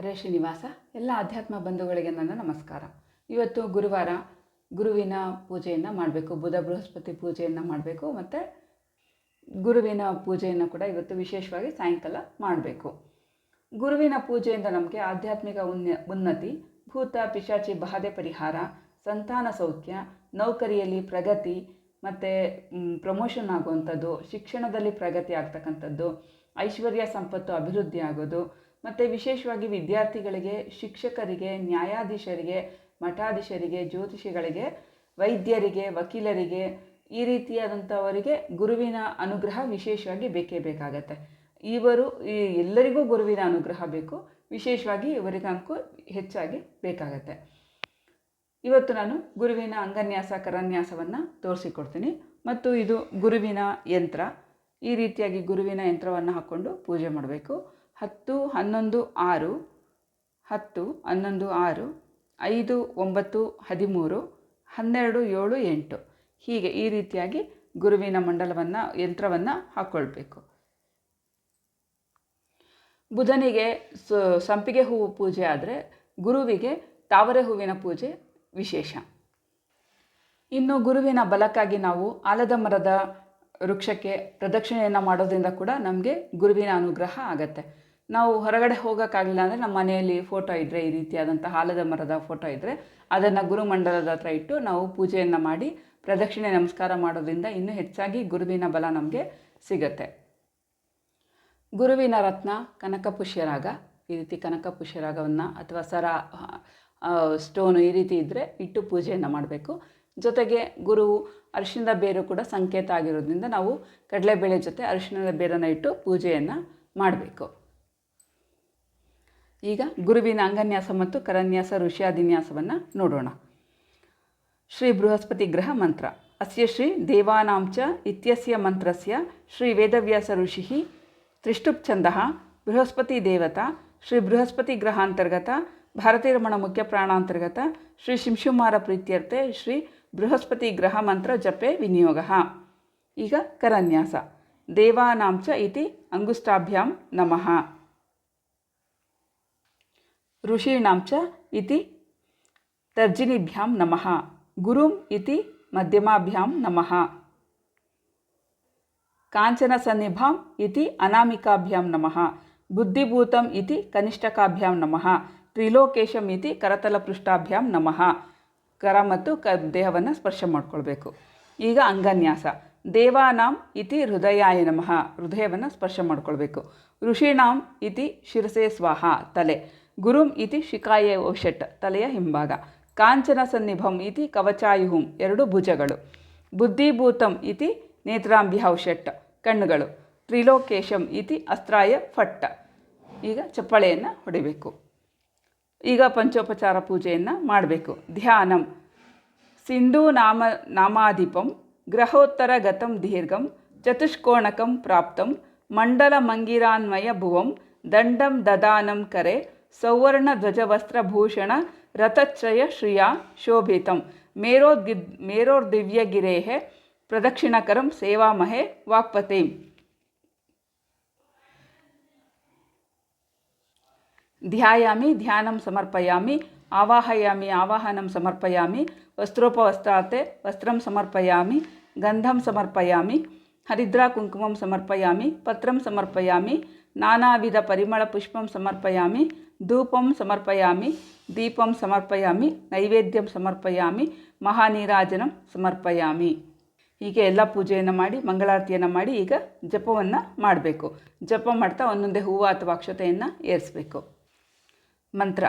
ಹರೇ ಶ್ರೀನಿವಾಸ. ಎಲ್ಲ ಅಧ್ಯಾತ್ಮ ಬಂಧುಗಳಿಗೆ ನನ್ನ ನಮಸ್ಕಾರ. ಇವತ್ತು ಗುರುವಾರ ಗುರುವಿನ ಪೂಜೆಯನ್ನು ಮಾಡಬೇಕು. ಬುಧ ಬೃಹಸ್ಪತಿ ಪೂಜೆಯನ್ನು ಮಾಡಬೇಕು. ಮತ್ತು ಗುರುವಿನ ಪೂಜೆಯನ್ನು ಕೂಡ ಇವತ್ತು ವಿಶೇಷವಾಗಿ ಸಾಯಂಕಾಲ ಮಾಡಬೇಕು. ಗುರುವಿನ ಪೂಜೆಯಿಂದ ನಮಗೆ ಆಧ್ಯಾತ್ಮಿಕ ಉನ್ನ ಉನ್ನತಿ, ಭೂತ, ಪಿಶಾಚಿ, ಬಾಧೆ ಪರಿಹಾರ, ಸಂತಾನ ಸೌಖ್ಯ, ನೌಕರಿಯಲ್ಲಿ ಪ್ರಗತಿ, ಮತ್ತು ಪ್ರಮೋಷನ್ ಆಗುವಂಥದ್ದು, ಶಿಕ್ಷಣದಲ್ಲಿ ಪ್ರಗತಿ ಆಗ್ತಕ್ಕಂಥದ್ದು, ಐಶ್ವರ್ಯ ಸಂಪತ್ತು ಅಭಿವೃದ್ಧಿ ಆಗೋದು ಮತ್ತು ವಿಶೇಷವಾಗಿ ವಿದ್ಯಾರ್ಥಿಗಳಿಗೆ, ಶಿಕ್ಷಕರಿಗೆ, ನ್ಯಾಯಾಧೀಶರಿಗೆ, ಮಠಾಧೀಶರಿಗೆ, ಜ್ಯೋತಿಷಿಗಳಿಗೆ, ವೈದ್ಯರಿಗೆ, ವಕೀಲರಿಗೆ ಈ ರೀತಿಯಾದಂಥವರಿಗೆ ಗುರುವಿನ ಅನುಗ್ರಹ ವಿಶೇಷವಾಗಿ ಬೇಕೇ ಬೇಕಾಗತ್ತೆ. ಇವರು ಈ ಎಲ್ಲರಿಗೂ ಗುರುವಿನ ಅನುಗ್ರಹ ಬೇಕು. ವಿಶೇಷವಾಗಿ ಇವರಿಗಂತೂ ಹೆಚ್ಚಾಗಿ ಬೇಕಾಗತ್ತೆ. ಇವತ್ತು ನಾನು ಗುರುವಿನ ಅಂಗನ್ಯಾಸ, ಕರನ್ಯಾಸವನ್ನು ತೋರಿಸಿಕೊಡ್ತೀನಿ. ಮತ್ತು ಇದು ಗುರುವಿನ ಯಂತ್ರ. ಈ ರೀತಿಯಾಗಿ ಗುರುವಿನ ಯಂತ್ರವನ್ನು ಹಾಕ್ಕೊಂಡು ಪೂಜೆ ಮಾಡಬೇಕು. ಹತ್ತು ಹನ್ನೊಂದು ಆರು, ಹತ್ತು ಹನ್ನೊಂದು ಆರು, ಐದು ಒಂಬತ್ತು ಹದಿಮೂರು, ಹನ್ನೆರಡು ಏಳು ಎಂಟು. ಹೀಗೆ ಈ ರೀತಿಯಾಗಿ ಗುರುವಿನ ಮಂಡಲವನ್ನು, ಯಂತ್ರವನ್ನು ಹಾಕ್ಕೊಳ್ಬೇಕು ಬುಧನಿಗೆ ಸಂಪಿಗೆ ಹೂವು ಪೂಜೆ ಆದರೆ ಗುರುವಿಗೆ ತಾವರೆ ಹೂವಿನ ಪೂಜೆ ವಿಶೇಷ. ಇನ್ನು ಗುರುವಿನ ಬಲಕ್ಕಾಗಿ ನಾವು ಆಲದ ಮರದ ವೃಕ್ಷಕ್ಕೆ ಪ್ರದಕ್ಷಿಣೆಯನ್ನು ಮಾಡೋದ್ರಿಂದ ಕೂಡ ನಮಗೆ ಗುರುವಿನ ಅನುಗ್ರಹ ಆಗತ್ತೆ. ನಾವು ಹೊರಗಡೆ ಹೋಗೋಕ್ಕಾಗಲಿಲ್ಲ ಅಂದರೆ ನಮ್ಮ ಮನೆಯಲ್ಲಿ ಫೋಟೋ ಇದ್ದರೆ ಈ ರೀತಿಯಾದಂಥ ಆಲದ ಮರದ ಫೋಟೋ ಇದ್ದರೆ ಅದನ್ನು ಗುರುಮಂಡಲದ ಹತ್ರ ಇಟ್ಟು ನಾವು ಪೂಜೆಯನ್ನು ಮಾಡಿ ಪ್ರದಕ್ಷಿಣೆ ನಮಸ್ಕಾರ ಮಾಡೋದ್ರಿಂದ ಇನ್ನೂ ಹೆಚ್ಚಾಗಿ ಗುರುವಿನ ಬಲ ನಮಗೆ ಸಿಗತ್ತೆ. ಗುರುವಿನ ರತ್ನ ಕನಕ ಪುಷ್ಯರಾಗ ಈ ರೀತಿ ಕನಕ ಪುಷ್ಯರಾಗವನ್ನು ಅಥವಾ ಸರ ಸ್ಟೋನು ಈ ರೀತಿ ಇದ್ದರೆ ಇಟ್ಟು ಪೂಜೆಯನ್ನು ಮಾಡಬೇಕು. ಜೊತೆಗೆ ಗುರು ಅರಿಶಿಣದ ಬೇರು ಕೂಡ ಸಂಕೇತ ಆಗಿರೋದ್ರಿಂದ ನಾವು ಕಡಲೆಬೇಳೆ ಜೊತೆ ಅರಿಶಿಣದ ಬೇರನ್ನು ಇಟ್ಟು ಪೂಜೆಯನ್ನು ಮಾಡಬೇಕು. ಈಗ ಗುರುವಿನ ಅಂಗನ್ಯಾಸ ಮತ್ತು ಕರನ್ಯಾಸ ಋಷ್ಯಾದಿನ್ಯಾಸವನ್ನು ನೋಡೋಣ. ಶ್ರೀ ಬೃಹಸ್ಪತಿ ಗ್ರಹ ಮಂತ್ರ. ಅಸ್ಯ ಶ್ರೀ ದೇವಾನಾಂಚ ಇತ್ಯಸ್ಯ ಮಂತ್ರಸ್ಯ ಶ್ರೀ ವೇದವ್ಯಾಸ ಋಷಿ ತ್ರಿಷ್ಟುಪ್ ಛಂದ ಬೃಹಸ್ಪತಿ ದೇವತಾ ಶ್ರೀ ಬೃಹಸ್ಪತಿ ಗ್ರಹಾಂತರ್ಗತ ಭಾರತೀರಮಣ ಮುಖ್ಯ ಪ್ರಾಣಾಂತರ್ಗತ ಶ್ರೀ ಶಿಂಶುಮಾರ ಪ್ರೀತ್ಯರ್ಥೆ ಶ್ರೀ ಬೃಹಸ್ಪತಿ ಗ್ರಹ ಮಂತ್ರ ಜಪೆ ವಿನಿಯೋಗ. ಈಗ ಕರನ್ಯಾಸ. ದೇವಾನಾಂಚ ಇತಿ ಅಂಗುಷ್ಟಾಭ್ಯಾಂ ನಮಃ. ಋಷೀಣಾಂ ಇತಿ ತರ್ಜಿನಿಭ್ಯಾಂ ನಮಃ ಗುರುಂ ಇತಿ ಮಧ್ಯಮಾಭ್ಯಾಂ ನಮಃ ಕಾಂಚನಸನ್ನಿಭಾಂ ಇತಿ ಅನಾಮಿಕಾಭ್ಯಾಂ ನಮಃ ಬುದ್ಧಿಭೂತಂ ಇತಿ ಕನಿಷ್ಠಕಾಭ್ಯಾಂ ನಮಃ ತ್ರಿಲೋಕೇಶಂ ಇತಿ ಕರತಲಪೃಷ್ಠಾಭ್ಯಾಂ ನಮಃ ಕರ ಮತ್ತು ಕ ದೇಹವನ್ನು ಸ್ಪರ್ಶ ಮಾಡ್ಕೊಳ್ಬೇಕು. ಈಗ ಅಂಗನ್ಯಾಸ. ದೇವಾನಾಂ ಇತಿ ಹೃದಯಾಯ ನಮಃ. ಹೃದಯವನ್ನು ಸ್ಪರ್ಶ ಮಾಡ್ಕೊಳ್ಬೇಕು. ಋಷೀಣಾಂ ಇತಿ ಶಿರಸೆ ಸ್ವಾಹ. ತಲೆ. ಗುರುಂ ಇತಿ ಶಿಕಾಯೆ ಓಷಟ್ ತಲೆಯ ಹಿಂಭಾಗ. ಕಾಂಚನ ಸನ್ನಿಭಂ ಇತಿ ಕವಚಾಯುಹುಂ, ಎರಡು ಭುಜಗಳು. ಬುದ್ಧಿಭೂತಂ ಇತಿ ನೇತ್ರಾಂಬಿಹೌಷಟ್ ಕಣ್ಣುಗಳು. ತ್ರಿಲೋಕೇಶಂ ಇತಿ ಅಸ್ತ್ರಾಯ ಫಟ್ಟ. ಈಗ ಚಪ್ಪಳೆಯನ್ನು ಹೊಡಿಬೇಕು. ಈಗ ಪಂಚೋಪಚಾರ ಪೂಜೆಯನ್ನು ಮಾಡಬೇಕು. ಧ್ಯಾನಂ. ಸಿಂಧೂ ನಾಮ, ನಾಮಾಧಿಪಂ, ಗ್ರಹೋತ್ತರ ಗತಂ ದೀರ್ಘಂ, ಚತುಷ್ಕೋಣಕಂ ಪ್ರಾಪ್ತಂ, ಮಂಡಲ ಮಂಗಿರಾನ್ವಯ ಭುವಂ, ದಂಡಂ ದದಾನಂ ಕರೆ सौवर्णध्वजवस्त्रभूषण रतच्छ्रयश्रिया शोभितं। मेरोद्गि मेरोर्दिव्यगिरेः प्रदक्षिणकरं सेवामहे वाक्पतिम् ध्यायामि, ध्यानं समर्पयामि, आवाहयामि, आवाहनं समर्पयामि वस्त्रोपवस्त्रार्थे वस्त्रं समर्पयामि, गन्धं समर्पयामि, हरिद्राकुङ्कुमं समर्पयामि, पत्रं समर्पयामि नानाविधपरिमळपुष्पं समर्पयामि ಧೂಪಂ ಸಮರ್ಪಯಾಮಿ, ದೀಪಂ ಸಮರ್ಪಯಾಮಿ, ನೈವೇದ್ಯಂ ಸಮರ್ಪಯಾಮಿ, ಮಹಾನೀರಾಜನಂ ಸಮರ್ಪಯಾಮಿ. ಹೀಗೆ ಎಲ್ಲ ಪೂಜೆಯನ್ನು ಮಾಡಿ, ಮಂಗಳಾರತಿಯನ್ನು ಮಾಡಿ ಈಗ ಜಪವನ್ನು ಮಾಡಬೇಕು. ಜಪ ಮಾಡ್ತಾ ಒಂದೊಂದೇ ಹೂವು ಅಥವಾ ಅಕ್ಷತೆಯನ್ನು ಏರಿಸಬೇಕು. ಮಂತ್ರ.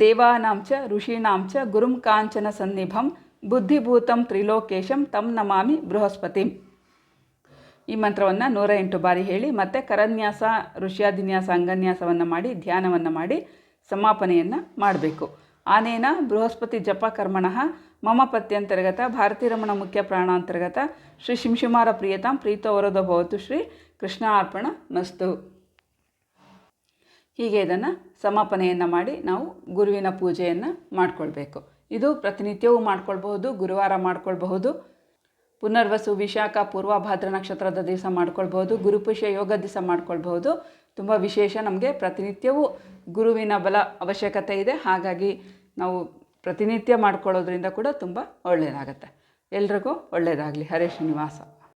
ದೇವಾನಾಂಚ ಚ ಋಷೀಣಾಂ ಚ, ಗುರುಂ ಕಾಂಚನ ಸನ್ನಿಭಂ, ಬುದ್ಧಿಭೂತಂ ತ್ರಿಲೋಕೇಶಂ, ತಂ ನಮಾಮಿ ಬೃಹಸ್ಪತಿಂ. ಈ ಮಂತ್ರವನ್ನು ನೂರ ಎಂಟು ಬಾರಿ ಹೇಳಿ ಮತ್ತೆ ಕರನ್ಯಾಸ ಋಷ್ಯಾದಿನ್ಯಾಸ ಅಂಗನ್ಯಾಸವನ್ನು ಮಾಡಿ, ಧ್ಯಾನವನ್ನು ಮಾಡಿ ಸಮಾಪನೆಯನ್ನು ಮಾಡಬೇಕು. ಆನೇನ ಬೃಹಸ್ಪತಿ ಜಪ ಕರ್ಮಣಃ ಮಮ ಪತ್ಯಂತರ್ಗತ ಭಾರತೀರಮಣ ಮುಖ್ಯ ಪ್ರಾಣಾಂತರ್ಗತ ಶ್ರೀ ಶಿಂಶುಮಾರ ಪ್ರಿಯತಾಂ ಪ್ರೀತವರದ ಭವತು ಶ್ರೀ ಕೃಷ್ಣಾರ್ಪಣ ಮಸ್ತು. ಹೀಗೆ ಇದನ್ನು ಸಮಾಪನೆಯನ್ನು ಮಾಡಿ ನಾವು ಗುರುವಿನ ಪೂಜೆಯನ್ನು ಮಾಡಿಕೊಳ್ಬೇಕು. ಇದು ಪ್ರತಿನಿತ್ಯವೂ ಮಾಡ್ಕೊಳ್ಬಹುದು, ಗುರುವಾರ ಮಾಡ್ಕೊಳ್ಬಹುದು. ಪುನರ್ವಸು ವಿಶಾಖ ಪೂರ್ವಭಾದ್ರ ನಕ್ಷತ್ರದ ದಿವಸ ಮಾಡ್ಕೊಳ್ಬೋದು ಗುರುಪುಷ್ಯ ಯೋಗ ದಿವಸ ಮಾಡ್ಕೊಳ್ಬೋದು ತುಂಬ ವಿಶೇಷ ನಮಗೆ. ಪ್ರತಿನಿತ್ಯವೂ ಗುರುವಿನ ಬಲ ಅವಶ್ಯಕತೆ ಇದೆ. ಹಾಗಾಗಿ ನಾವು ಪ್ರತಿನಿತ್ಯ ಮಾಡ್ಕೊಳ್ಳೋದ್ರಿಂದ ಕೂಡ ತುಂಬ ಒಳ್ಳೆಯದಾಗತ್ತೆ ಎಲ್ರಿಗೂ ಒಳ್ಳೆಯದಾಗಲಿ ಹರೇ ಶ್ರೀನಿವಾಸ.